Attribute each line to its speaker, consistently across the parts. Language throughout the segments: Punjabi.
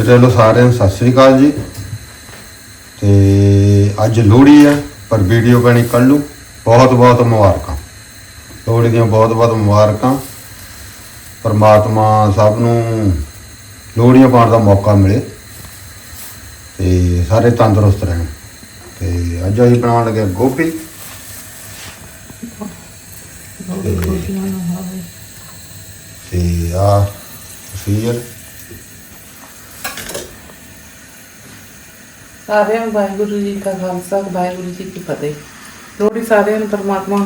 Speaker 1: ਮੇਰੇ ਵੱਲੋਂ ਸਾਰਿਆਂ ਨੂੰ ਸਤਿ ਸ੍ਰੀ ਅਕਾਲ ਜੀ। ਤੇ ਅੱਜ ਲੋਹੜੀ ਹੈ ਪਰ ਵੀਡੀਓ ਪੈਣੀ ਕੱਲ੍ਹ ਨੂੰ। ਬਹੁਤ ਬਹੁਤ ਮੁਬਾਰਕਾਂ। ਲੋਹੜੀ ਦੀਆਂ ਬਹੁਤ ਬਹੁਤ ਮੁਬਾਰਕਾਂ। ਪਰਮਾਤਮਾ ਸਭ ਨੂੰ ਲੋਹੜੀਆਂ ਪਾਉਣ ਦਾ ਮੌਕਾ ਮਿਲੇ। ਤੇ ਸਾਰੇ ਤੰਦਰੁਸਤ ਰਹਿਣ। ਤੇ ਅੱਜ ਅਸੀਂ ਬਣਾਉਣ ਲੱਗੇ ਗੋਭੀ। ਤੇ ਆ ਸੀਰ
Speaker 2: ਸਾਰਿਆਂ ਨੂੰ ਵਾਹਿਗੁਰੂ ਜੀ ਕਾ ਖਾਲਸਾ ਵਾਹਿਗੁਰੂ ਜੀ ਕੀ ਫਤਿਹ। ਲੋਹੜੀ ਸਾਰਿਆਂ ਨੂੰ ਪਰਮਾਤਮਾ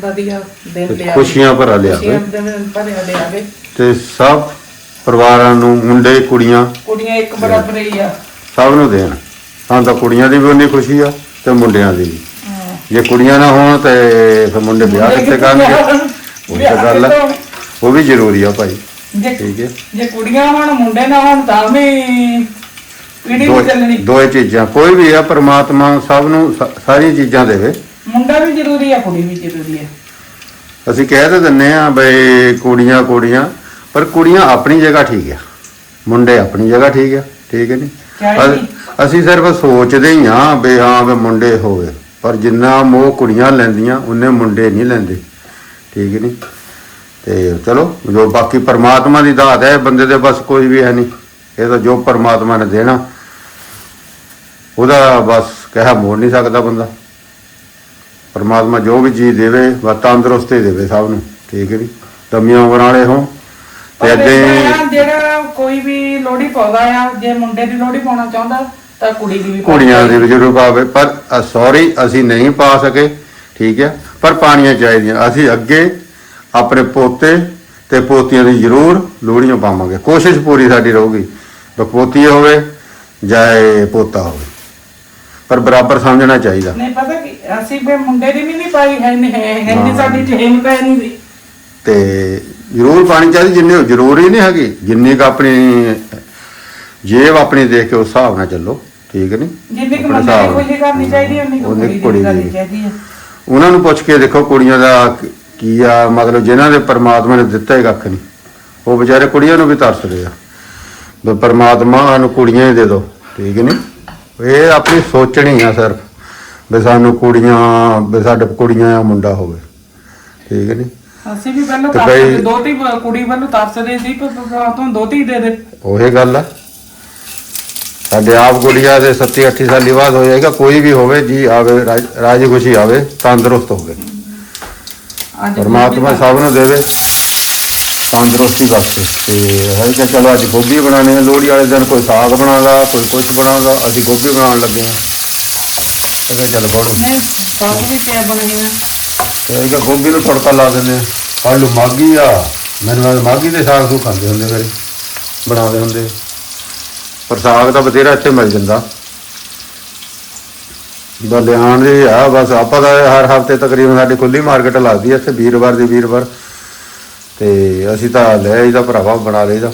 Speaker 2: ਵਧੀਆ ਦਿਨ ਲਿਆ
Speaker 1: ਖੁਸ਼ੀਆਂ ਭਰਾ ਲਿਆਵੇ।
Speaker 2: ਭਰਿਆ ਲਿਆਵੇ
Speaker 1: ਤੇ ਸਭ ਪਰਿਵਾਰਾਂ ਨੂੰ ਮੁੰਡੇ ਕੁੜੀਆਂ
Speaker 2: ਕੁੜੀਆਂ ਇੱਕ ਬਰਾਬਰ ਹੀ ਆ।
Speaker 1: ਸਭ ਨੂੰ ਦੇਣ। ਹਾਂ ਤਾਂ ਕੁੜੀਆਂ ਦੀ ਵੀ ਉਨੀ ਖੁਸ਼ੀ ਆ ਤੇ ਮੁੰਡਿਆਂ ਦੀ ਵੀ। ਜੇ ਕੁੜੀਆਂ ਨਾ ਹੋਣ ਤੇ ਫਿਰ ਮੁੰਡੇ ਵਿਆਹ ਕਿੱਥੇ ਕਰਨਗੇ? ਉਹ ਤਾਂ ਗੱਲ ਆ। ਉਹ ਵੀ ਜ਼ਰੂਰੀ ਆ ਭਾਈ। ਠੀਕ ਹੈ।
Speaker 2: ਜੇ ਕੁੜੀਆਂ ਹੋਣ ਮੁੰਡੇ ਨਾ ਹੋਣ ਤਾਂ ਵੀ ਪੀੜੀ ਚੱਲਣੀ?
Speaker 1: ਦੋਏ ਚੀਜ਼ਾਂ ਕੋਈ ਵੀ ਆ ਪ੍ਰਮਾਤਮਾ ਸਭ ਨੂੰ ਸ- ਸਾਰੀਆਂ ਚੀਜ਼ਾਂ ਦੇਵੇ।
Speaker 2: ਮੁੰਡਾ ਵੀ ਜ਼ਰੂਰੀ ਆ ਕੁੜੀ ਵੀ ਜ਼ਰੂਰੀ ਆ।
Speaker 1: ਅਸੀਂ ਕਹਿ ਤਾਂ ਦਿੰਨੇ ਆ ਬਈ ਕੁੜੀਆਂ ਕੁੜੀਆਂ ਪਰ ਕੁੜੀਆਂ ਆਪਣੀ ਜਗ੍ਹਾ ਠੀਕ ਆ। ਮੁੰਡੇ ਆਪਣੀ ਜਗ੍ਹਾ ਠੀਕ ਆ ਠੀਕ ਹੈ
Speaker 2: ਕਿਆ
Speaker 1: ਨਹੀਂ
Speaker 2: ਜੀ?
Speaker 1: ਅ- ਅਸੀਂ ਸਿਰਫ ਸੋਚਦੇ ਹੀ ਆ ਵੀ ਹਾਂ ਵੀ ਮੁੰਡੇ ਹੋਵੇ ਪਰ ਜਿੰਨਾ ਮੋਹ ਕੁੜੀਆਂ ਲੈਂਦੀਆਂ ਉਹਨੇ ਮੁੰਡੇ ਨਹੀਂ ਲੈਂਦੇ। ਠੀਕ ਨਹੀਂ ਤੇ ਚਲੋ ਜੋ ਬਾਕੀ ਪਰਮਾਤਮਾ ਦੀ ਦਾਤ ਹੈ ਬੰਦੇ ਦੇ ਬਸ ਕੋਈ ਵੀ ਹੈ ਨਹੀਂ। ਇਹ ਤਾਂ ਜੋ ਪਰਮਾਤਮਾ ਨੇ ਦੇਣਾ। ਉਹਦਾ ਬਸ ਕਹਿਆ ਮੋੜ ਨਹੀਂ ਸਕਦਾ ਬੰਦਾ। ਪਰਮਾਤਮਾ ਜੋ ਵੀ ਚੀਜ਼ ਦੇਵੇ ਬਸ ਤੰਦਰੁਸਤੀ ਦੇਵੇ ਸਭ ਨੂੰ ਠੀਕ ਹੈ ਜੀ। ਤਮੀਆਂ ਉਮਰ ਵਾਲੇ ਹੋ ਤੇ ਅੱਗੇ
Speaker 2: ਜਿਹੜਾ ਕੋਈ ਵੀ ਲੋਹੜੀ ਪਾਉਂਦਾ ਆ ਜੇ ਮੁੰਡੇ ਦੀ ਲੋਹੜੀ ਪਾਉਣਾ ਚਾਹੁੰਦਾ ਤਾਂ ਕੁੜੀ ਦੀ ਵੀ
Speaker 1: ਕੁੜੀਆਂ ਦੇ ਵੀ ਜ਼ਰੂਰ ਪਾਵੇ। ਪਰ ਸੌਰੀ ਅਸੀਂ ਨਹੀਂ ਪਾ ਸਕੇ ਠੀਕ ਹੈ। ਪਰ ਪਾਣੀਆਂ ਚਾਹੀਦੀਆਂ। ਅਸੀਂ ਅੱਗੇ ਆਪਣੇ ਪੋਤੇ ਤੇ ਪੋਤੀਆਂ ਦੀ ਜ਼ਰੂਰ ਲੋਹੜੀਆਂ ਪਾਵਾਂਗੇ। ਕੋਸ਼ਿਸ਼ ਪੂਰੀ ਸਾਡੀ ਰਹੂਗੀ। ਵੀ ਪੋਤੀ ਹੋਵੇ ਜਾਏ ਪੋਤਾ ਹੋਵੇ। ਪਰ ਬਰਾਬਰ ਸਮਝਣਾ ਚਾਹੀਦਾ।
Speaker 2: ਨਹੀਂ ਪਤਾ ਕਿ ਅਸੀਂ ਵੀ ਮੁੰਡੇ ਦੀ ਵੀ ਨਹੀਂ ਪਾਈ ਹੈ ਨਹੀਂ ਹੈ ਹੈ ਨਹੀਂ ਸਾਡੀ ਟ੍ਰੇਨ ਪੈ ਨਹੀਂ ਦੀ
Speaker 1: ਤੇ ਜ਼ਰੂਰ ਪਾਣੀ ਚਾਹੀਦੀ ਜਿੰਨੀ ਜ਼ਰੂਰੀ ਨਹੀਂ ਹੈਗੀ ਜਿੰਨੀ ਕੁ ਆਪਣੀ ਜੇਬ ਆਪਣੀ ਦੇਖ ਕੇ ਉਸ ਹਿਸਾਬ ਨਾਲ ਚੱਲੋ ਠੀਕ ਨਹੀਂ
Speaker 2: ਜਿੰਨੀ ਕੁ ਦੀ
Speaker 1: ਨਾਲ।
Speaker 2: ਖੁਸ਼ੀ ਕਰਨੀ ਚਾਹੀਦੀ ਉਨੀ ਕੁੜੀ ਦੀ
Speaker 1: ਦੀ।
Speaker 2: ਚਾਹੀਦੀ ਹੈ
Speaker 1: ਉਹਨਾਂ ਨੂੰ ਪੁੱਛ ਕੇ ਦੇਖੋ ਕੁੜੀਆਂ ਦਾ ਕ- ਆ ਮਤਲਬ ਜਿਨ੍ਹਾਂ ਦੇ ਪਰਮਾਤਮਾ ਨੇ ਦਿੱਤਾ ਹੀ ਕੱਖ ਨਹੀਂ ਉਹ ਵਿਚਾਰੇ ਕੁੜੀਆਂ ਨੂੰ ਵੀ ਤਰਸਦੇ ਆ। ਪਰਮਾਤਮਾ ਸਾਨੂੰ ਕੁੜੀਆਂ ਹੀ ਦੇ ਦਿਓ ਠੀਕ ਨਹੀਂ ਇਹ ਆਪਣੀ ਸੋਚਣੀ ਆ ਸਿਰਫ ਵੀ ਸਾਨੂੰ ਕੁੜੀਆਂ ਵੀ ਸਾਡੇ ਕੁੜੀਆਂ ਆ ਮੁੰਡਾ ਹੋਵੇ। ਠੀਕ ਨਹੀਂ
Speaker 2: ਅਸੀਂ ਵੀ ਪਹਿਲਾਂ
Speaker 1: ਤੇ
Speaker 2: ਤਰਸਦੇ
Speaker 1: ਬਈ-
Speaker 2: ਦੋਤੀ ਕੁੜੀ ਵੱਲੋਂ ਤਰਸਦੇ ਸੀ ਪਰ ਤੋਂ ਦੋਤੀ ਦੇ ਦੇ।
Speaker 1: ਉਹੀ ਗੱਲ ਆ। ਸਾਡੇ ਆਪ ਗੁੜੀਆ ਦੇ 70 80 ਸਾਲੀ ਬਾਅਦ ਹੋ ਜਾਏਗਾ ਕੋਈ ਵੀ ਹੋਵੇ ਜੀ ਆਵੇ ਰਾਜ- ਰਾਜੀ ਖੁਸ਼ੀ ਆਵੇ ਤੰਦਰੁਸਤ ਹੋਵੇ।
Speaker 2: ਅੱਜ
Speaker 1: ਪਰਮਾਤਮਾ ਸਭ ਨੂੰ ਦੇਵੇ। ਤੰਦਰੁਸਤੀ ਬਖਸ਼ੇ ਤੇ ਹੈ ਕਿ ਚਲੋ ਅੱਜ ਗੋਭੀ ਬਣਾਉਣੀ ਆ, ਲੋਹੜੀ ਵਾਲੇ ਦਿਨ ਕੋਈ ਸਾਗ ਬਣਾਉਂਦਾ ਕੋਈ ਕੁਝ ਬਣਾਉਂਦਾ ਅਸੀਂ ਗੋਭੀ ਬਣਾਉਣ ਲੱਗੇ ਹਾਂ ਤੇ ਚੱਲ ਫੜੋ
Speaker 2: ਨਹੀਂ ਸਾਗ ਵੀ ਪਿਆ ਬਣੀਆਂ
Speaker 1: ਤੇ ਇਹ ਗੋਭੀ ਨੂੰ ਤੜਕਾ ਲਾ ਦਿੰਦੇ ਆ। ਆਲੂ ਮਾਗੀ ਆ। ਮੈਨੂੰ ਲੱਗਦਾ ਮਾਗੀ ਦੇ ਸਾਗ ਸੂ ਖਾਂਦੇ ਹੁੰਦੇ ਫਿਰ, ਬਣਾਉਂਦੇ ਹੁੰਦੇ। ਪਰ ਸਾਗ ਤਾਂ ਬਥੇਰਾ ਇੱਥੇ ਮਿਲ ਜਾਂਦਾ। ਬਲਿਆਣ ਦੇ ਆ, ਬਸ ਆਪਾਂ ਦਾ ਹਰ ਹਫ਼ਤੇ ਤਕਰੀਬਨ ਸਾਡੀ ਖੁੱਲੀ ਮਾਰਕੀਟ ਲੱਗਦੀ ਹੈ ਇੱਥੇ ਵੀਰਵਾਰ ਦੀ ਵੀਰਵਾਰ। ਤੇ ਅਸੀਂ ਤਾਂ ਲੈ ਇਹਦਾ ਭਰਾਵਾ ਬਣਾ ਲਈਦਾ।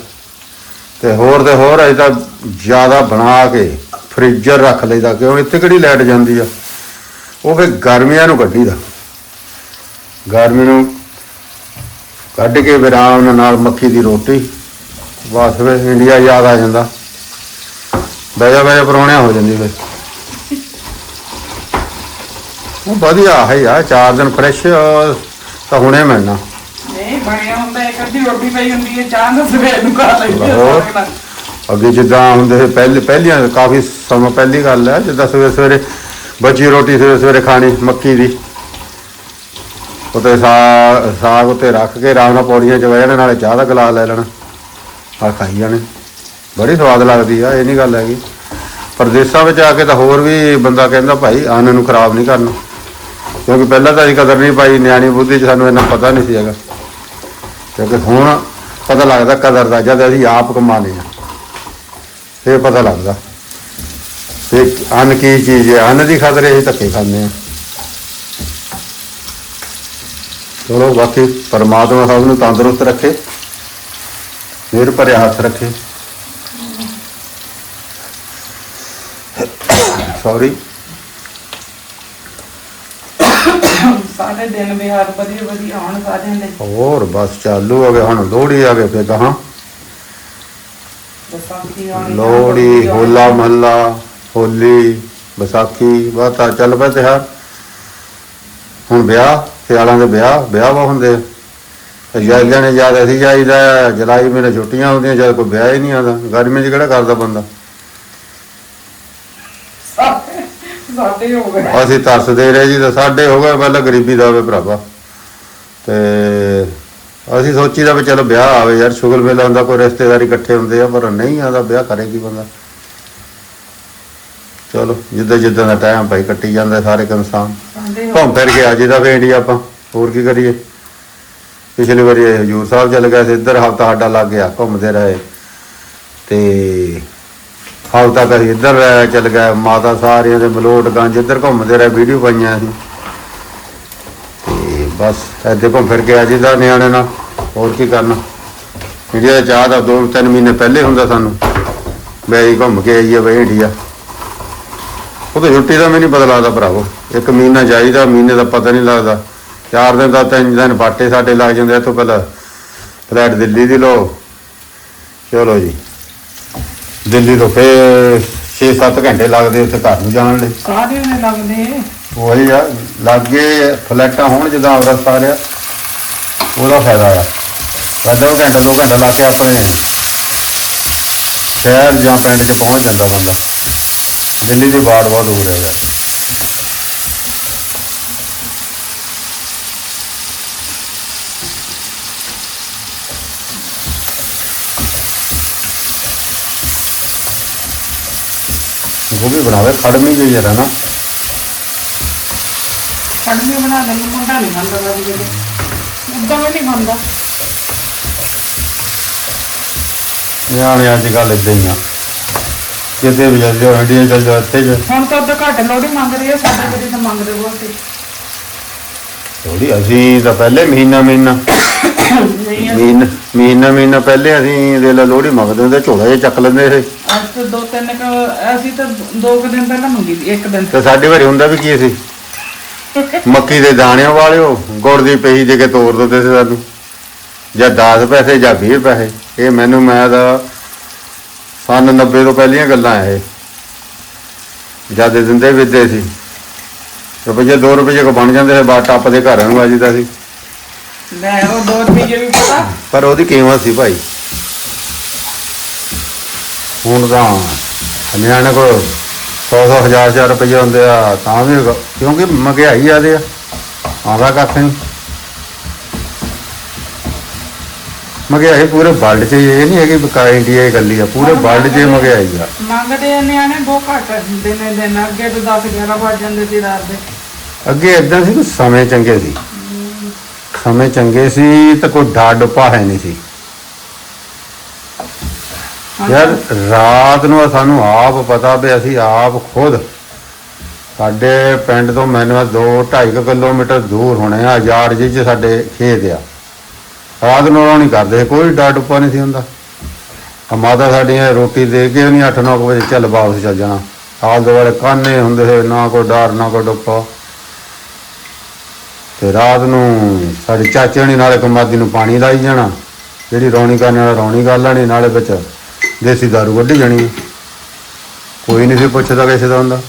Speaker 1: ਤੇ ਹੋਰ ਤੇ ਹੋਰ ਅਸੀਂ ਤਾਂ ਜ਼ਿਆਦਾ ਬਣਾ ਕੇ ਫ੍ਰਿਜਰ ਰੱਖ ਲਈਦਾ, ਕਿਉਂ? ਇੱਥੇ ਕਿਹੜੀ ਲਾਈਟ ਜਾਂਦੀ ਆ? ਉਹ ਫਿਰ ਗਰਮੀਆਂ ਨੂੰ ਕੱਢੀਦਾ। ਗਰਮੀ ਨੂੰ ਕੱਢ ਕੇ ਫਿਰ ਆਰਾਮ ਨਾਲ ਮੱਕੀ ਦੀ ਰੋਟੀ, ਬਸ ਫਿਰ ਇੰਡੀਆ ਯਾਦ ਆ ਜਾਂਦਾ। ਬੈਜਾ ਬੈਜਾ ਪਰੌਣਿਆ ਹੋ ਜਾਂਦੀ ਫਿਰ। ਉਹ ਵਧੀਆ ਹੈ ਯਾਰ ਚਾਰ ਦਿਨ ਫਰੈਸ਼ ਤਾਂ ਹੁਣੇ ਮਿਲਣਾ।
Speaker 2: ਨਹੀਂ ਬਣਿਆ ਹੁੰਦਾ ਇੱਕ ਅੱਧੀ ਰੋਟੀ ਪਈ ਹੁੰਦੀ ਹੈ ਚਾਹ ਨਾਲ ਸਵੇਰ ਨੂੰ ਖਾ ਲੈਂਦੇ
Speaker 1: ਹੋਰ।
Speaker 2: ਸਾਗ ਨਾਲ।
Speaker 1: ਅੱਗੇ ਜਿੱਦਾਂ ਹੁੰਦੇ ਸੀ ਪਹਿਲੇ ਪਹਿਲੀਆਂ ਕਾਫੀ ਸਮਾਂ ਪਹਿਲੀ ਗੱਲ ਹੈ ਜਿੱਦਾਂ ਸਵੇਰੇ ਸਵੇਰੇ ਬਚੀ ਰੋਟੀ ਸਵੇਰੇ ਸਵੇਰੇ ਖਾਣੀ ਮੱਕੀ ਦੀ। ਉਤੇ ਸਾਗ ਸਾਗ ਉਤੇ ਰੱਖ ਕੇ ਆਰਾਮ ਨਾਲ ਪੌੜੀਆਂ ਚ ਬਹਿ ਜਾਣਾ ਨਾਲੇ ਚਾਹ ਦਾ ਗਲਾਸ ਲੈ ਲੈਣਾ। ਆ ਖਾਈ ਜਾਣੇ। ਬੜੀ ਸਵਾਦ ਲੱਗਦੀ ਆ ਇਹ ਨਹੀਂ ਗੱਲ ਹੈਗੀ। ਪਰਦੇਸਾਂ ਵਿੱਚ ਆ ਕੇ ਤਾਂ ਹੋਰ ਵੀ ਬੰਦਾ ਕਹਿੰਦਾ ਭਾਈ ਅੰਨ ਨੂੰ ਖਰਾਬ ਨਹੀਂ ਕਰਨਾ। ਕਿਉਂਕਿ ਪਹਿਲਾਂ ਤਾਂ ਅਸੀਂ ਕਦਰ ਨਹੀਂ ਪਾਈ ਨਿਆਣੀ ਬੁੱਧੀ ਚ ਸਾਨੂੰ ਇੰਨਾ ਪਤਾ ਨਹੀਂ ਸੀ ਹੈਗਾ। ਕਿਉਂਕਿ ਹੁਣ ਪਤਾ ਲੱਗਦਾ ਕਦਰ ਦਾ, ਜਦ ਅਸੀਂ ਆਪ ਕਮਾਉਂਦੇ ਹਾਂ, ਫੇਰ ਪਤਾ ਲੱਗਦਾ ਤੇ ਅੰਨ ਕੀ ਚੀਜ਼ ਹੈ। ਅੰਨ ਦੀ ਖਾਤਰ ਅਸੀਂ ਧੱਕੇ ਖਾਂਦੇ ਹਾਂ। ਚਲੋ, ਬਾਕੀ ਪਰਮਾਤਮਾ ਸਭ ਨੂੰ ਤੰਦਰੁਸਤ ਰੱਖੇ ਮੇਰ ਭਰੇ ਹੱਥ ਰੱਖੇ। ਸੌਰੀ
Speaker 2: ਸਾਰੇ ਦਿਨ ਵਿਹਾਰ ਵਧੀਆ ਵਧੀਆ ਆਉਣ ਸਾਰਿਆਂ ਦੇ।
Speaker 1: ਹੋਰ ਬਸ ਚਾਲੂ ਹੋ ਗਿਆ ਹੁਣ ਲੋਹੜੀ ਆ ਗਏ ਫੇਰ ਕਹਾਂ
Speaker 2: ਬਸ ਵਿਸਾਖੀ ਆਉਣੀ ਆ,
Speaker 1: ਲੋਹੜੀ
Speaker 2: ਆਉਣੀ
Speaker 1: ਹੋਲਾ। ਮਹੱਲਾ ਹੋਲੀ ਵਿਸਾਖੀ ਬਹੁਤ ਆ ਚੱਲ ਪਏ ਤਿਉਹਾਰ। ਹੁਣ ਵਿਆਹ ਸਿਆਲਾਂ ਦੇ ਵਿਆਹ ਵਿਆਹ ਵਾ ਹੁੰਦੇ ਆ। ਤੇ ਜਾਂਦੇ ਨੇ ਜਦ ਅਸੀਂ ਜਾਈਦਾ ਜੁਲਾਈ ਮਹੀਨੇ ਛੁੱਟੀਆਂ ਹੁੰਦੀਆਂ ਜਦ ਕੋਈ ਵਿਆਹ ਹੀ ਨਹੀਂ ਆਉਂਦਾ। ਗਰਮੀ 'ਚ ਕਿਹੜਾ ਕਰਦਾ ਬੰਦਾ
Speaker 2: ਸਾਡੇ ਸਾਡੇ ਹੋ ਗਏ।
Speaker 1: ਅਸੀਂ ਤਰਸਦੇ ਰਹੇ ਜੀ ਤਾਂ ਸਾਡੇ ਹੋ ਗਏ ਪਹਿਲਾਂ ਗਰੀਬੀ ਦਾ ਹੋਵੇ ਭਰਾਵਾ। ਤੇ ਅਸੀਂ ਸੋਚੀਦਾ ਵੀ ਚਲੋ ਵਿਆਹ ਆਵੇ ਯਾਰ ਸ਼ੁਗਲ ਮੇਲਾ ਹੁੰਦਾ ਕੋਈ ਰਿਸ਼ਤੇਦਾਰੀ ਇਕੱਠੇ ਹੁੰਦੇ ਆ ਪਰ ਨਹੀਂ ਆਉਂਦਾ ਵਿਆਹ ਕਰੇਗੀ ਬੰਦਾ। ਚਲੋ ਜਿੱਦਾਂ ਜਿੱਦਾਂ ਦਾ ਟਾਈਮ ਭਾਈ ਕੱਟੀ ਜਾਂਦਾ ਸਾਰੇ ਕੁ
Speaker 2: ਹੋ
Speaker 1: ਘੁੰਮ ਫਿਰ ਕੇ ਅੱਜ ਦਾ ਫੇ ਇੰਡੀਆ ਆਪਾਂ ਹੋਰ ਕੀ ਕਰੀਏ। ਪਿਛਲੀ ਵਾਰੀ ਹਜੂਰ ਸਾਹਿਬ ਚੱਲ ਗਏ ਸੀ ਇੱਧਰ ਹਫਤਾ ਸਾਡਾ ਲੱਗ ਗਿਆ ਘੁੰਮਦੇ ਰਹੇ। ਤੇ ਹਫਤਾ ਤੱਕ ਅਸੀਂ ਇੱਧਰ ਰਹੇ, ਚੱਲ ਗਿਆ ਮਾਤਾ ਸਾਰਿਆਂ ਦੇ ਮਲੋਟਗੰਜ ਇੱਧਰ ਘੁੰਮਦੇ ਰਹੇ ਵੀਡੀਓ ਪਾਈਆਂ ਅਸੀਂ। ਤੇ ਬਸ ਐਦੇ ਘੁੰਮ ਫਿਰ ਕੇ ਅੱਜ ਦਾ ਨਿਆਣੇ ਨਾਲ। ਹੋਰ ਕੀ ਕਰਨਾ? ਇੰਡੀਆ ਚਾਹ ਦਾ ਦੋ ਤਿੰਨ ਮਹੀਨੇ ਪਹਿਲੇ ਹੁੰਦਾ ਸਾਨੂੰ। ਵੀ ਅਸੀਂ ਘੁੰਮ ਕੇ ਆਈਏ ਬਈ ਇੰਡੀਆ। ਉਹ ਤਾਂ ਛੁੱਟੀ ਦਾ ਮੈਨੂੰ ਨਹੀਂ ਪਤਾ ਲੱਗਦਾ ਭਰਾਵੋ। ਇੱਕ ਮਹੀਨਾ ਚਾਹੀਦਾ ਮਹੀਨੇ ਦਾ ਪਤਾ ਨਹੀਂ ਲੱਗਦਾ। ਚਾਰ ਦਿਨ ਦਾ ਤਿੰਨ ਦਿਨ ਬਾਟੇ ਸਾਡੇ ਲੱਗ ਜਾਂਦੇ ਆ ਤੋਂ ਪਹਿਲਾਂ ਫਲੈਟ ਦਿੱਲੀ ਦੀ ਲੋ ਚਲੋ ਜੀ। ਦਿੱਲੀ ਤੋਂ ਫੇਰ 6-7 ਘੰਟੇ ਲੱਗਦੇ ਉੱਥੇ ਘਰ ਨੂੰ ਜਾਣ ਲਈ।
Speaker 2: ਸਾਰੇ ਨੇ ਲੱਗਦੇ?
Speaker 1: ਉਹੀ ਆ ਲਾਗੇ ਫਲੈਟਾਂ ਹੋਣ ਜਿੱਦਾਂ ਅਮਰਤ ਆ ਰਿਹਾ ਉਹਦਾ ਫਾਇਦਾ ਆ। ਅੱਧਾ ਕੁ ਘੰਟਾ ਦੋ ਘੰਟਾ ਲਾ ਕੇ ਆਪਣੇ ਸ਼ਹਿਰ ਜਾਂ ਪਿੰਡ 'ਚ ਪਹੁੰਚ ਜਾਂਦਾ ਬੰਦਾ। ਦਿੱਲੀ ਦੀ ਬਾੜ ਬਹੁਤ ਦੂਰ ਹੈ। ਗੋਭੀ ਬਣਾਵੇ ਖੜਮੀ ਜਿਹੀ ਜਰਾ ਨਾ।
Speaker 2: ਕੜਮੀ ਬਣਾ ਨੂੰ ਮੁੰਡਾ ਨਹੀਂ ਖਾਂਦਾ ਜਿਹੜੇ ਉਦਾਂ ਵੀ ਨਹੀਂ ਖਾਂਦਾ।
Speaker 1: ਨਿਆਣੇ ਅੱਜ ਕੱਲ੍ਹ ਏਦਾਂ ਹੀ ਆ। ਕਿਤੇ ਵੀ ਚੱਲ ਜਾਓ ਇੰਡੀਆ ਚੱਲ ਇੱਥੇ ਜਾ
Speaker 2: ਹੁਣ ਤਾਂ ਉਦਾਂ ਘੱਟ ਲੋੜੀ ਮੰਗ ਰਹੀ ਹੈ ਸਾਡੇ ਕੋਲ ਤਾਂ ਮੰਗਦੇ ਬਹੁਤ।
Speaker 1: ਥੋੜੀ ਅਸੀਂ ਤਾਂ ਪਹਿਲੇ ਮਹੀਨਾ ਮਹੀਨਾ।
Speaker 2: ਨਹੀਂ।
Speaker 1: ਮਹੀਨਾ ਮਹੀਨਾ ਮਹੀਨਾ ਪਹਿਲੇ ਅਸੀਂ ਦੇ ਲਾ ਲੋਹੜੀ ਮੰਗਦੇ ਹੁੰਦੇ ਝੋਲਾ ਜਿਹਾ ਚੱਕ ਲੈਂਦੇ ਸੀ।
Speaker 2: ਅੱਜ ਤੋਂ ਦੋ ਤਿੰਨ ਕੁ ਅਸੀਂ ਤਾਂ ਦੋ ਕੁ ਦਿਨ ਪਹਿਲਾਂ ਮੰਗੀ ਸੀ ਇੱਕ ਦਿਨ।
Speaker 1: ਤੇ ਸਾਡੇ ਘਰੇ ਹੁੰਦਾ ਵੀ ਕੀ ਸੀ? ਮੱਕੀ ਦੇ ਦਾਣਿਆਂ ਵਾਲਿਓ ਗੁੜ ਦੀ ਪਈ ਦੇ ਕੇ ਤੋੜ ਦਿੰਦੇ ਸੀ ਸਾਨੂੰ। ਜਾਂ 10 ਪੈਸੇ ਜਾਂ 20 ਪੈਸੇ। ਇਹ ਮੈਨੂੰ ਮੈਂ ਦਾ ਸਨ 90 ਤੋਂ ਪਹਿਲੀਆਂ ਗੱਲਾਂ ਇਹ। ਜਦ ਦਿੰਦੇ ਵਿਦੇ ਸੀ। ਰੁਪਈਏ 2 ਰੁਪਈਏ ਕੋ ਬਣ ਜਾਂਦੇ ਸੀ ਬਾਟ ਟੱਪ ਦੇ ਘਰਾਂ ਨੂੰ ਆਜੀਦਾ ਸੀ।
Speaker 2: ਲੈ ਉਹ ਦੋ ਰੁਪਏ ਵੀ ਪਤਾ।
Speaker 1: ਪਰ ਉਹਦੀ ਕੀਮਤ ਸੀ ਭਾਈ? ਹੁਣ ਤਾਂ ਨਿਆਣੇ ਕੋਲ 100 100 ਹਜ਼ਾਰ ਹਜ਼ਾਰ ਰੁਪਏ ਹੁੰਦੇ ਆ ਤਾਂ ਵੀ ਕਿਉਂਕਿ ਮਹਿੰਗਾਈ ਆਦੇ ਆ। ਆਉਂਦਾ ਕੱਖ ਨਹੀਂ ਮਹਿੰਗਾਈ ਪੂਰੇ ਵਰਲਡ 'ਚ ਇਹ ਨਹੀਂ ਹੈਗੀ ਵੀ ਕਾ ਇੰਡੀਆ ਹੀ ਇਕੱਲੀ ਆ ਪੂਰੇ ਵਰਲਡ 'ਚ ਹੀ ਮਹਿੰਗਾਈ ਆ।
Speaker 2: ਮੰਗਦੇ ਆ ਨਿਆਣੇ ਬਹੁਤ ਘੱਟ ਹੁੰਦੇ ਨੇ ਦਿਨ ਅੱਗੇ ਤੋਂ 10 11 ਵੱਜ ਜਾਂਦੇ ਸੀ ਰਾਤ ਦੇ।
Speaker 1: ਅੱਗੇ ਇਦਾਂ ਸੀ ਕਿ ਸਮੇਂ ਚੰਗੇ ਸੀ। ਸਮੇਂ ਚੰਗੇ ਸੀ ਤਾਂ ਕੋਈ ਡਾਡ ਡੁੱਪਾ ਹੈ ਨਹੀਂ ਸੀ। ਯਾਰ ਰਾਤ ਨੂੰ ਸਾਨੂੰ ਆਪ ਪਤਾ ਵੀ ਅਸੀਂ ਆਪ ਖੁਦ ਸਾਡੇ ਪਿੰਡ ਤੋਂ ਮੈਨੂੰ 2 2.5 ਕਿਲੋਮੀਟਰ ਦੂਰ ਹੋਣੇ ਆ ਯਾਰ ਜੀ ਸਾਡੇ ਖੇਤ ਆ। ਰਾਤ ਨੂੰ ਉਹ ਨਹੀਂ ਕਰਦੇ, ਕੋਈ ਡਰ ਡੁੱਪਾ ਨਹੀਂ ਸੀ ਹੁੰਦਾ। ਆ ਮਾਤਾ ਸਾਡੀਆਂ ਰੋਟੀ ਦੇ ਕੇ ਨਹੀਂ 8-9 ਵਜੇ ਚੱਲ ਵਾਪਸ ਚੱਲ ਜਾਣਾ। ਆਲ ਦੁਆਲੇ ਕਾਨੇ ਹੁੰਦੇ ਸੀ ਨਾ ਕੋਈ ਡਰ, ਨਾ ਕੋਈ ਡੁੱਪਾ। ਤੇ ਰਾਤ ਨੂੰ ਸਾਡੀ ਚਾਚੇ ਨੇ ਨਾਲੇ ਕਮਾਦੀ ਨੂੰ ਪਾਣੀ ਲਾਈ ਜਾਣਾ। ਜਿਹੜੀ ਰੌਣੀ ਕਰਨ ਵਾਲਾ ਰੌਣੀ ਕਰ ਲੈਣੀ, ਨਾਲੇ ਵਿੱਚ ਦੇਸੀ ਦਾਰੂ ਕੱਢੀ ਜਾਣੀ ਕੋਈ ਨਹੀਂ ਸੀ ਪੁੱਛਦਾ ਕਿਸੇ ਦਾ ਹੁੰਦਾ।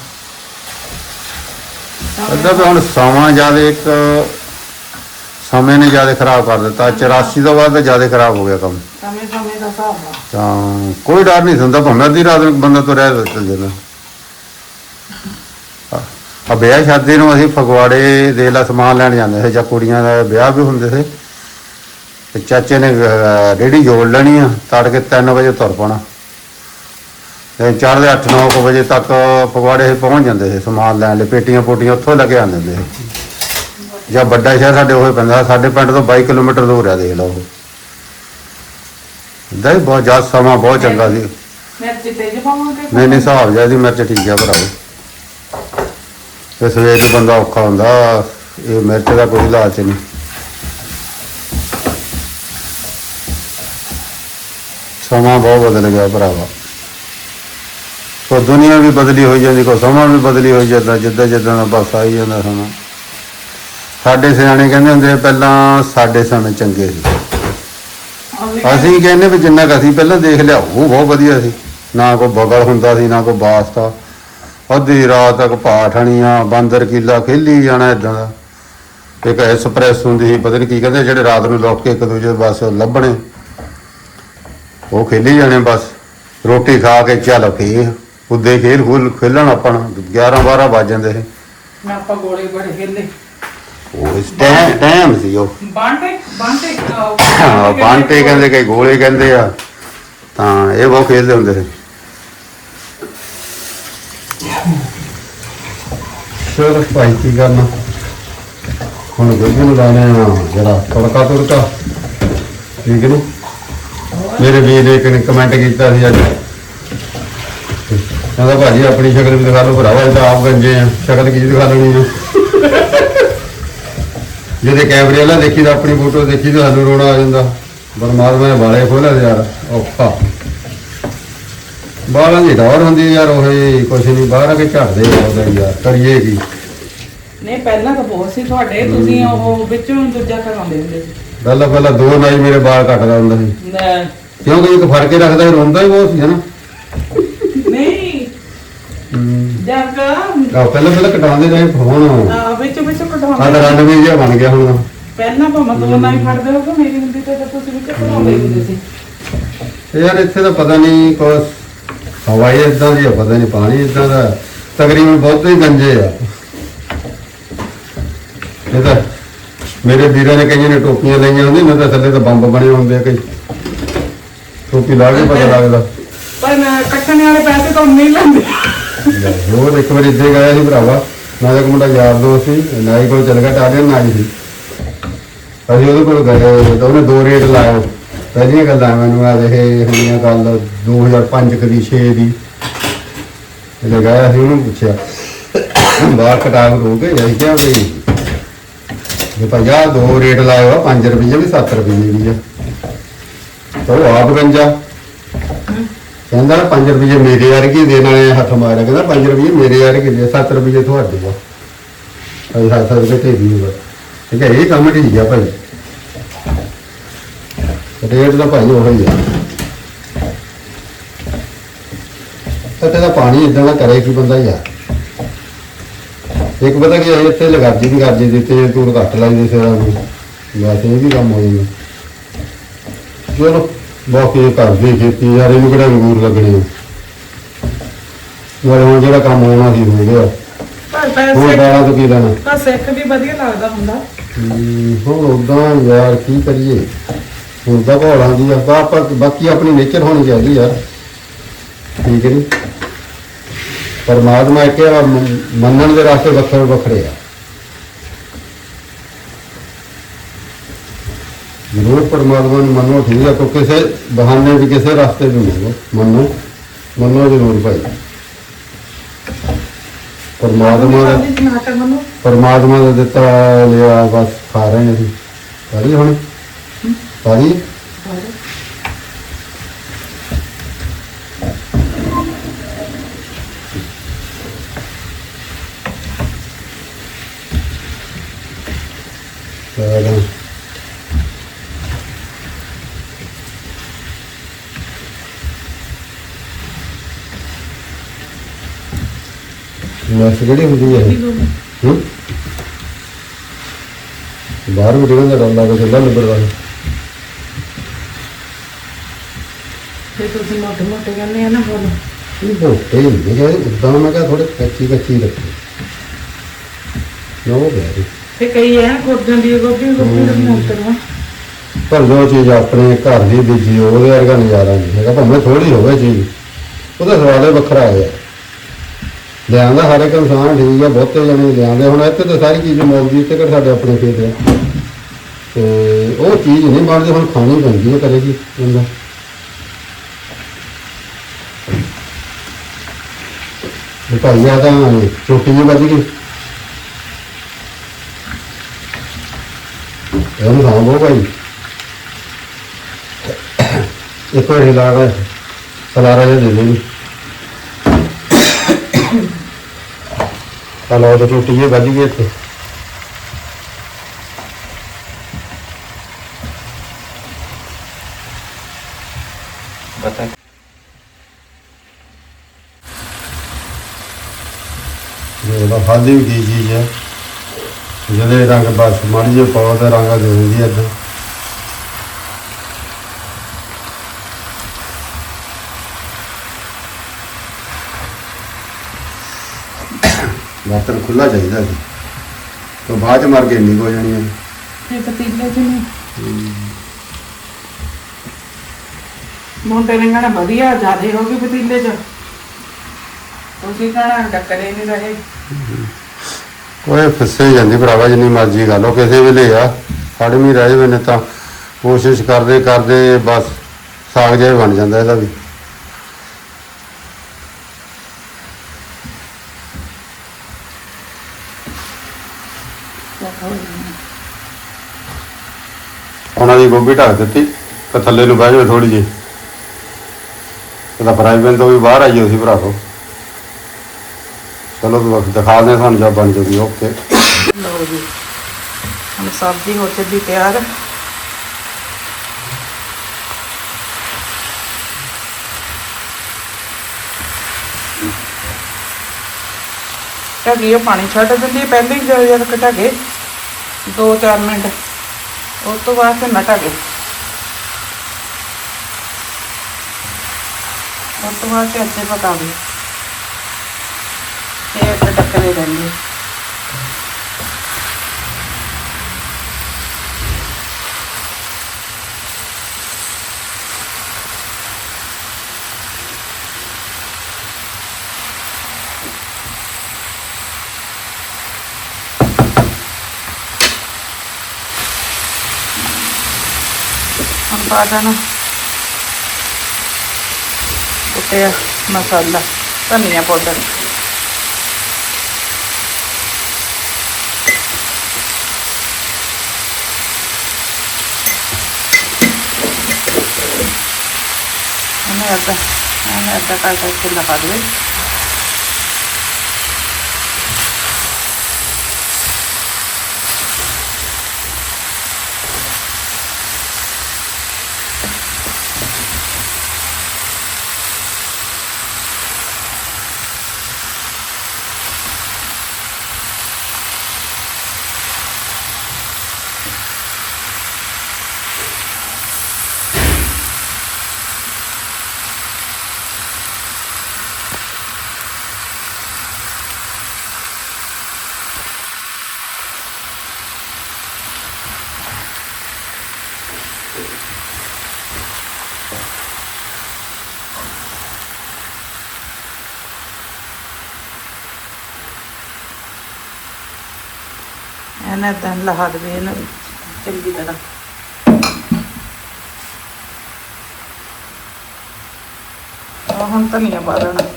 Speaker 1: ਅੱਧਾ ਵੀ ਹੁਣ ਸਮਾਂ ਜ਼ਿਆਦਾ ਇੱਕ ਸਮੇਂ ਨੇ ਜ਼ਿਆਦਾ ਖਰਾਬ ਕਰ ਦਿੱਤਾ 84 ਤੋਂ ਬਾਅਦ ਤਾਂ ਜ਼ਿਆਦਾ ਖਰਾਬ ਹੋ ਗਿਆ ਕੰਮ।
Speaker 2: ਸਮੇਂ ਸਮੇਂ ਦਾ ਹਿਸਾਬ ਆ
Speaker 1: ਤਾਂ ਕੋਈ ਡਰ ਨਹੀਂ ਹੁੰਦਾ ਭਾਵੇਂ ਅੱਧੀ ਰਾਤ ਨੂੰ ਬੰਦਾ ਤੁਰਿਆ ਚੱਲ ਜਾਂਦਾ। ਆ ਵਿਆਹ ਸ਼ਾਦੀ ਨੂੰ ਅਸੀਂ ਫਗਵਾੜੇ ਦੇ ਲਾ ਸਮਾਨ ਲੈਣ ਜਾਂਦੇ ਸੀ ਜਾਂ ਕੁੜੀਆਂ ਦਾ ਵਿਆਹ ਵੀ ਹੁੰਦੇ ਸੀ। ਤੇ ਚਾਚੇ ਨੇ ਰੇਹੜੀ ਜੋੜ ਲੈਣੀ ਆ ਤੜਕੇ 3 ਵਜੇ ਤੁਰ ਪਾਉਣਾ ਤੇ ਚੜ੍ਹਦੇ 8-9 ਵਜੇ ਤੱਕ ਫਗਵਾੜੇ ਅਸੀਂ ਪਹੁੰਚ ਜਾਂਦੇ ਸੀ ਸਮਾਨ ਲੈਣ ਲਈ ਪੇਟੀਆਂ ਪੋਟੀਆਂ ਉੱਥੋਂ ਲੈ ਕੇ ਆਉਂਦੇ ਸੀ। ਜਾਂ ਵੱਡਾ ਸ਼ਹਿਰ ਸਾਡੇ ਉਹ ਪੈਂਦਾ ਸਾਡੇ ਪਿੰਡ ਤੋਂ 22 ਕਿਲੋਮੀਟਰ ਦੂਰ ਆ ਦੇਖ ਲਓ। ਉਹ ਬਹੁਤ ਜ਼ਿਆਦਾ ਸਮਾਂ ਬਹੁਤ ਚੰਗਾ ਸੀ।
Speaker 2: ਮਿਰਚ ਤੇਜ਼ ਪਾਵਾਂਗੇ
Speaker 1: ਨਹੀਂ ਨਹੀਂ ਹਿਸਾਬ ਜਿਹਾ ਦੀ ਮਿਰਚ ਠੀਕ ਆ ਭਰਾਓ ਇਸ ਵੇਲੇ ਤੇ ਬੰਦਾ ਔਖਾ ਹੁੰਦਾ ਇਹ ਮਿਰਚ ਦਾ ਕੋਈ ਇਲਾਜ ਨਹੀਂ। ਸਮਾਂ ਬਹੁਤ ਬਦਲ ਗਿਆ ਭਰਾਵਾ। ਸੋ ਦੁਨੀਆ ਵੀ ਬਦਲੀ ਹੋਈ ਜਾਂਦੀ ਕੋ ਸਮਾਂ ਵੀ ਬਦਲੀ ਹੋਈ ਜਾਂਦਾ ਜਿੱਦਾਂ ਜਿੱਦਾਂ ਦਾ ਬਸ ਆਈ ਜਾਂਦਾ ਸਮਾਂ। ਸਾਡੇ ਸਿਆਣੇ ਕਹਿੰਦੇ ਹੁੰਦੇ ਪਹਿਲਾਂ ਸਾਡੇ ਸਮੇਂ ਚੰਗੇ ਸੀ। ਅਸੀਂ ਕਹਿੰਦੇ ਵੀ ਜਿੰਨਾ ਕੁ ਅਸੀਂ ਪਹਿਲਾਂ ਦੇਖ ਲਿਆ, ਉਹ ਬਹੁਤ ਵਧੀਆ ਸੀ। ਨਾ ਕੋਈ ਬਗਲ ਹੁੰਦਾ ਸੀ, ਨਾ ਕੋਈ ਵਾਸਤਾ। ਅੱਧੀ ਰਾਤ ਤੱਕ ਪਾਠਣੀਆਂ ਬਾਂਦਰ ਕੀਲਾ ਖੇਲੀ ਜਾਣਾ ਇਦਾਂ ਦਾ। ਇੱਕ ਐਕਸਪ੍ਰੈਸ ਹੁੰਦੀ ਸੀ, ਪਤਾ ਨਹੀਂ ਕੀ ਕਹਿੰਦੇ, ਜਿਹੜੇ ਰਾਤ ਨੂੰ ਲੁੱਟ ਕੇ ਇੱਕ ਦੂਜੇ ਦੇ ਬਸ ਲੱਭਣੇ। ਉਹ ਖੇਲੀ ਜਾਣੇ ਬਸ। ਰੋਟੀ ਖਾ ਕੇ ਚੱਲ ਫੇ ਉੱਦੇ ਖੇਲ ਖੂਲ ਖੇਲਣ ਆਪਾਂ ਨੂੰ 11 12 ਵੱਜ ਜਾਂਦੇ ਸੀ।
Speaker 2: ਮੈਂ ਆਪਾਂ ਗੋਲੇ ਬੜੇ ਖੇਲੇ।
Speaker 1: ਉਹ ਇਸ ਟਾਈਮ ਟਾਈਮ ਸੀ ਉਹ।
Speaker 2: ਬਾਂਟੇ ਬਾਂਟੇ
Speaker 1: ਹਾਂ, ਬਾਂਟੇ ਕਹਿੰਦੇ ਕਈ ਗੋਲੇ ਕਹਿੰਦੇ ਆ। ਤਾਂ ਇਹ ਬਹੁਤ ਖੇਡਦੇ ਹੁੰਦੇ ਸੀ। ਚਲੋ ਭਾਈ ਕੀ ਕਰਨਾ? ਹੁਣ ਗੋਭੀ ਨੂੰ ਲਾਣੇ ਆ ਜਿਹੜਾ ਤੜਕਾ ਤੁੜਕਾ ਠੀਕ ਮੇਰੇ ਵੀਰ ਨੇ ਇੱਕ ਨੇ ਕਮੈਂਟ ਕੀਤਾ ਸੀ ਅੱਜ। ਕਹਿੰਦਾ ਭਾਜੀ ਆਪਣੀ ਸ਼ਕਲ ਵੀ ਦਿਖਾ ਲਓ ਭਰਾਵਾ ਇਹ ਤਾਂ ਆਪ ਗੰਜੇ ਆ। ਸ਼ਕਲ ਕੀ ਦਿਖਾ ਲੈਣੀ ਆ? ਜਿਹਦੇ ਕੈਮਰੇ ਵਾਲਾ ਦੇਖੀ ਤਾਂ ਆਪਣੀ ਫੋਟੋ ਦੇਖੀ ਤਾਂ ਸਾਨੂੰ ਰੋਣਾ ਆ ਜਾਂਦਾ। ਪਰਮਾਤਮਾ ਨੇ ਬਾਲੇ ਖੋਲਿਆ ਤੇ ਯਾਰ ਔਖਾ। ਬਾਲਾਂ ਦੀ ਡੌਰ ਹੁੰਦੀ ਯਾਰ ਉਹ ਕੁਛ ਨਹੀਂ ਬਾਹਰ ਆ ਕੇ ਝੜਦੇ ਆ ਉਹਦਾ ਯਾਰ ਕਰੀਏ ਕੀ?
Speaker 2: ਨਹੀਂ ਪਹਿਲਾਂ ਤਾਂ ਬਹੁਤ ਸੀ ਤੁਹਾਡੇ ਤੁਸੀਂ ਉਹ ਵਿੱਚੋਂ ਦੂਜਾ ਕਰਾਉਂਦੇ ਹੁੰਦੇ ਸੀ।
Speaker 1: ਪਹਿਲਾਂ ਪਹਿਲਾਂ ਦੋ ਨਾਈ ਮੇਰੇ ਵਾਲ ਕੱਟਦਾ ਹੁੰਦਾ ਸੀ।
Speaker 2: ਲੈ,
Speaker 1: ਕਿਉਂਕਿ ਇੱਕ ਫੜ ਕੇ ਰੱਖਦਾ ਸੀ ਰੋਂਦਾ ਹੀ ਬਹੁਤ ਸੀ ਹਨਾ?
Speaker 2: ਨਹੀਂ। ਜਦ
Speaker 1: ਆ ਪਹਿਲਾਂ ਪਹਿਲਾਂ ਕਟਾਉਂਦੇ ਰਹੇ ਹੁਣ
Speaker 2: ਆ, ਵਿੱਚੋਂ ਵਿੱਚੋਂ
Speaker 1: ਆ ਤਾਂ ਰੰਗ ਵੀ ਜਿਹਾ ਬਣ ਗਿਆ ਹੁਣ।
Speaker 2: ਪਹਿਲਾਂ ਭਾਵੇਂ ਦੋ ਨਾ ਹੀ ਫੜਦੇ ਹੋਗੇ ਮੇਰੀ ਹੁੰਦੀ ਤੇ ਤੁਸੀਂ ਵਿੱਚੋਂ ਕਢਾਉਂਦੇ ਹੁੰਦੇ ਸੀ।
Speaker 1: ਤੇ ਯਾਰ ਇੱਥੇ ਤਾਂ ਪਤਾ ਨਹੀਂ ਕੁਛ ਹਵਾਈ ਇਦਾਂ ਦੀ ਆ ਪਤਾ ਨਹੀਂ ਪਾਣੀ ਇਦਾਂ ਦਾ। ਤਕਰੀਬਨ ਬਹੁਤੇ ਹੀ ਗੰਜੇ ਆ। ਇਹ ਤਾਂ ਮੇਰੇ ਵੀਰਾਂ ਨੇ ਕਈਆਂ ਨੇ ਟੋਪੀਆਂ ਲਈਆਂ ਹੁੰਦੀਆਂ ਨਾ ਤਾਂ ਥੱਲੇ ਤਾਂ ਬੰਬ ਬਣੇ ਹੁੰਦੇ ਆ ਕਈ। ਟੋਪੀ ਲਾ ਕੇ ਪਤਾ ਲੱਗਦਾ।
Speaker 2: ਪਰ ਮੈਂ ਕੱਟਣ ਵਾਲੇ ਪੈਸੇ ਤਾਂ ਨਹੀਂ ਲੈਂਦੇ
Speaker 1: ਹੋਰ ਇੱਕ ਵਾਰ ਇੱਥੇ ਗਿਆ ਸੀ ਭਰਾਵਾ। ਮੈਂ ਮੁੰਡਾ ਯਾਰ ਦੋਸਤ ਸੀ ਨਾਈ ਕੋਲ ਚੱਲ ਗਿਆ ਟਾਲੀਆਂ ਨਾਈ ਸੀ। ਅਸੀਂ ਉਹਦੇ ਕੋਲ ਗਏ, ਤਾਂ ਉਹਨੇ ਦੋ ਰੇਟ ਲਾਇਆ ਪਹਿਲੀਆਂ ਗੱਲਾਂ ਮੈਨੂੰ ਆ, ਇਹ ਹੋਈਆਂ ਗੱਲ 2005 ਕਦੀ 6 ਦੀ। ਇਹ ਲਗਾਇਆ ਸੀ, ਉਹਨੂੰ ਪੁੱਛਿਆ, ਬਾਹਰ ਕਟਾਕ ਰੋ ਕੇ ਜਾਈ ਕਿਹਾ ਵੀ ਇਹ ਪੰਜਾਹ ਦੋ ਰੇਟ ਲਾਇਆ 5 ਰੁਪਏ ਵੀ 7 ਰੁਪਏ ਵੀ ਆ। ਤਾਂ ਉਹ ਆਪ ਗੰਜਾ। ਕਹਿੰਦਾ 5 ਰੁਪਏ ਮੇਰੇ ਵਰਗੇ ਦੇ ਨਾਲੇ ਹੱਥ ਮਾਰਿਆ ਕਹਿੰਦਾ 5 ਰੁਪਏ ਮੇਰੇ ਵਰਗੇ ਦੇ 7 ਰੁਪਏ ਤੁਹਾਡੇ ਆ। ਅਸੀਂ ਹੱਥ ਰੁਪਏ ਢੇਰੀ ਨੂੰ ਠੀਕ ਹੈ ਇਹ ਕੰਮ ਠੀਕ ਆ ਭਾਈ। ਰੇਟ ਦਾ ਭਾਈ ਉਹ ਹੀ ਆ। ਤੇ ਦਾ ਪਾਣੀ ਇਦਾਂ ਦਾ ਕਰੇ ਕੀ ਬੰਦਾ ਯਾਰ ਇੱਕ ਪਤਾ ਕੀ ਹੈ, ਇੱਥੇ ਲਗਾਜੀ ਦੀ ਗਾਜੀ ਦਿੱਤੇ ਤੂੰ ਘੱਟ ਲਾਈ ਦੇ ਸਿਰਾਂ ਨੂੰ। ਵੈਸੇ ਇਹ ਵੀ ਕੰਮ ਹੋ ਜਾਂਦਾ ਚਲੋ। ਬਾਕੀ ਇਹ ਘਰ ਦੀ ਖੇਤੀ ਯਾਰ ਇਹਨੂੰ ਕਿਹੜਾ ਅੰਗੂਰ ਲੱਗਣੇ ਆ। ਯਾਰ ਹੁਣ ਜਿਹੜਾ ਕੰਮ ਹੋਣਾ ਸੀ ਹੋ ਗਿਆ।
Speaker 2: ਪਰ ਪੈਸੇ
Speaker 1: ਗਾਲਾਂ ਤੋਂ ਕੀ ਲੈਣਾ
Speaker 2: ਤਾਂ ਸਿੱਖ ਵੀ ਵਧੀਆ ਲੱਗਦਾ ਹੁੰਦਾ।
Speaker 1: ਹਮ, ਹੁਣ ਉਦਾਂ ਯਾਰ ਕੀ ਕਰੀਏ? ਹੁਣ ਤਾਂ ਭੋਲਾਂ ਦੀ ਆ ਬਾ- ਬਾਕੀ ਆਪਣੀ ਨੇਚਰ ਹੋਣੀ ਚਾਹੀਦੀ ਯਾਰ। ਠੀਕ ਹੈ ਪਰਮਾਤਮਾ ਇੱਕ ਆ, ਮ- ਮੰਨਣ ਦੇ ਰਾਸਤੇ ਵੱਖਰੇ ਵੱਖਰੇ ਆ। ਜ਼ਰੂਰ ਪਰਮਾਤਮਾ ਨੂੰ ਮੰਨੋ ਠੀਕ ਆ ਕੋਈ ਕਿਸੇ ਬਹਾਨੇ ਵੀ ਕਿਸੇ ਰਸਤੇ ਵੀ ਮੰਨੋ ਮੰਨੋ ਮੰਨੋ ਜ਼ਰੂਰ ਭਾਈ। ਪਰਮਾਤਮਾ ਦਾ ਪਰਮਾਤਮਾ ਦਾ ਦਿੱਤਾ ਲਿਆ ਬਸ ਖਾ ਰਹੇ ਹਾਂ। ਅਸੀਂ ਸਾਰੀ? ਹੁਣ ਸਾਰੀ ਚਲੋ ਮੈਸ ਕਿਹੜੀ ਹੁੰਦੀ ਹੈ? ਹੂੰ? ਬਾਹਰ ਵੀ ਡਿੱਗਣ ਦਾ ਡਰ ਲੱਗਦਾ ਚੱਲਦਾ ਨਿਬੜਦਾ ਨੀ।
Speaker 2: ਤੇ ਤੁਸੀਂ ਮੋਟੇ ਮੋਟੇ ਕਹਿੰਦੇ ਆ ਨਾ ਬੋਲ
Speaker 1: ਇਹ ਮੋਟੇ ਹੁੰਦੇ ਗਏ ਉਦਾਂ ਮੈਂ ਕਿਹਾ ਥੋੜੇ ਕੱਚੀ ਕੱਚੀ ਰੱਖੇ। ਨੋ ਗਿਆ
Speaker 2: ਤੇ ਕਈ ਐ ਖੁਰਦਾਂ ਦੀ ਗੋਭੀ ਗੋਭੀ ਦਾ ਮੋਟਰ
Speaker 1: ਪਰ ਜੋ ਚੀਜ਼ ਆਪਣੇ ਘਰ ਦੀ ਬੀਜੀ ਉਹਦੇ ਵਰਗਾ ਨਜ਼ਾਰਾ ਨਹੀਂ ਹੈਗਾ। ਭਾਵੇਂ ਥੋੜੀ ਹੋਵੇ ਚੀਜ਼। ਉਹਦਾ ਸਵਾਲ ਹੀ ਵੱਖਰਾ ਹੈ ਲਿਆਂਦਾ ਹਰ ਇੱਕ ਇਨਸਾਨ ਠੀਕ ਆ, ਬਹੁਤੇ ਜਣੇ ਲਿਆਂਦੇ ਹੁਣ ਇੱਥੇ ਤਾਂ ਸਾਰੀ ਚੀਜ਼ ਮੌਜੂਦ ਤੇ ਕਿ ਸਾਡੇ ਆਪਣੇ ਖੇਤ ਆ। ਤੇ ਉਹ ਚੀਜ਼ ਨਹੀਂ ਬਣਦੀ, ਹੁਣ ਖਾਣੀ ਪੈਂਦੀ ਹੈ ਕਰੇ ਕੀ ਬੰਦਾ। ਇਹ ਭਾਈ ਆ ਤਾਂ ਛੋਟੀ ਜਿਹੀ ਵੱਜ ਗਈ। ਇਹਨੂੰ ਖਾਓ ਭਾਈ। ਇੱਕ ਵਾਰ ਹਿਲਾ ਕੇ ਸਲਾਰਾ ਜਿਹਾ ਦੇ ਦੇ ਤੇ ਟੁੱਟੀ ਜੇ ਵੱਜ ਗਈ ਇੱਥੇ।
Speaker 2: ਪਤਾ
Speaker 1: ਇਹ ਉਹਦਾ ਵੀ ਕੀ ਚੀਜ਼ ਹੈ। ਜਿਹੜੇ ਰੰਗ ਬਸ ਮਾੜੀ ਜਿਹੀ ਪਾਓ ਤੇ ਰੰਗ ਦੇ ਦਿੰਦੀ ਏਦਾਂ ਬਰਤਨ ਖੁੱਲਾ ਚਾਹੀਦਾ ਜੀ। ਤੋਂ ਬਾਅਦ ਚ ਮਰ ਕੇ ਨਹੀਂ ਹੋ ਜਾਣੀ ਹੈ
Speaker 2: ਪਤੀਲੇ ਚ ਨਹੀਂ ਮੁੰਡੇ ਨੇ ਕਹਿਣਾ ਵਧੀਆ ਜ਼ਿਆਦੇ ਹੋ ਗਈ ਪਤੀਲੇ ਚ। ਤੁਸੀਂ ਕਹਿਣਾ ਟੱਕਰੇ ਨਹੀਂ ਰਹੇ।
Speaker 1: ਓਏ ਫਸੇ ਜਾਂਦੀ ਭਰਾਵਾ ਜਿੰਨੀ ਮਰਜ਼ੀ ਗੱਲ ਉਹ ਕਿਸੇ ਵੇਲੇ ਆ। ਵੀ ਰਹਿ ਜਾਵੇ ਨੇ ਤਾਂ ਕੋਸ਼ਿਸ਼ ਕਰਦੇ ਕਰਦੇ ਬਸ ਸਾਗ ਜਿਹਾ ਹੀ ਬਣ ਜਾਂਦਾ ਇਹਦਾ ਵੀ ਉਹਨਾਂ ਦੀ ਗੋਭੀ ਢੱਕ ਦਿੱਤੀ ਤੇ ਥੱਲੇ ਨੂੰ ਬਹਿ ਜਾਵੇ ਥੋੜੀ ਜਿਹੀ। ਇਹਦਾ ਫਰਾਈ ਪੈਨ ਤੋਂ ਵੀ ਬਾਹਰ ਆਈ ਹੋਈ ਸੀ ਭਰਾਵੋ। ਚਲੋ ਦਿਖਾ ਦੇ ਤੁਹਾਨੂੰ ਜਦ ਬਣ ਜੂਗੀ ਓਕੇ
Speaker 2: ਲਓ ਜੀ, ਹੁਣ ਸਬਜ਼ੀ ਹੋ ਚੱਲੀ ਤਿਆਰ। ਢੱਕੀ ਉਹ ਪਾਣੀ ਛੱਡ ਦਿੰਦੀ ਪਹਿਲੇ ਪਹਿਲਾਂ ਹੀ ਜਦੋਂ ਜਦ ਘਟਾਗੇ 2-4 ਮਿੰਟ। ਉਸ ਤੋਂ ਬਾਅਦ ਫਿਰ ਨਾ ਢੱਕੇ ਉਸ ਤੋਂ ਬਾਅਦ ਫਿਰ ਅੱਛੇ ਪਕਾ ਦੇ ਇਹ ਤੇ ਢੱਕਦੇ ਪਾ ਦੇਣਾ ਕੁੱਟਿਆ ਮਸਾਲਾ ਧਨੀਆ ਪਾਊਡਰ। ਇਹਨੇ ਅੱਧਾ ਇਹਨੇ ਅੱਧਾ ਕਰਕੇ ਚੁੱਲ੍ਹਾ ਪਾ ਦੇਵੇ। ਇਹਨੇ ਤਾਂ ਲਹਾ ਦੇਵੇ ਇਹਨੂੰ ਚੰਗੀ ਤਰ੍ਹਾਂ। ਹੁਣ ਧਨੀਆ ਪਾ ਦੇਣਾ।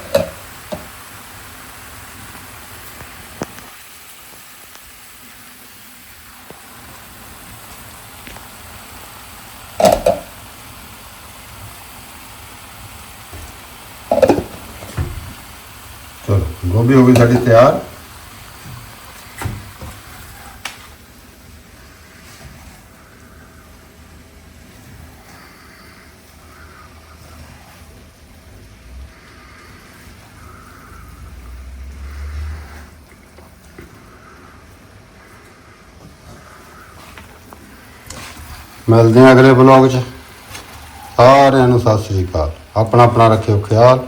Speaker 1: ਚਲੋ, ਗੋਭੀ ਹੋ ਗਈ ਸਾਡੀ ਤਿਆਰ। ਮਿਲਦੇ ਹਾਂ ਅਗਲੇ ਬਲੌਗ 'ਚ। ਸਾਰਿਆਂ ਨੂੰ ਸਤਿ ਸ੍ਰੀ ਅਕਾਲ। ਆਪਣਾ ਆਪਣਾ ਰੱਖਿਓ ਖਿਆਲ।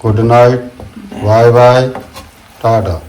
Speaker 1: Good night Bye bye. Tada.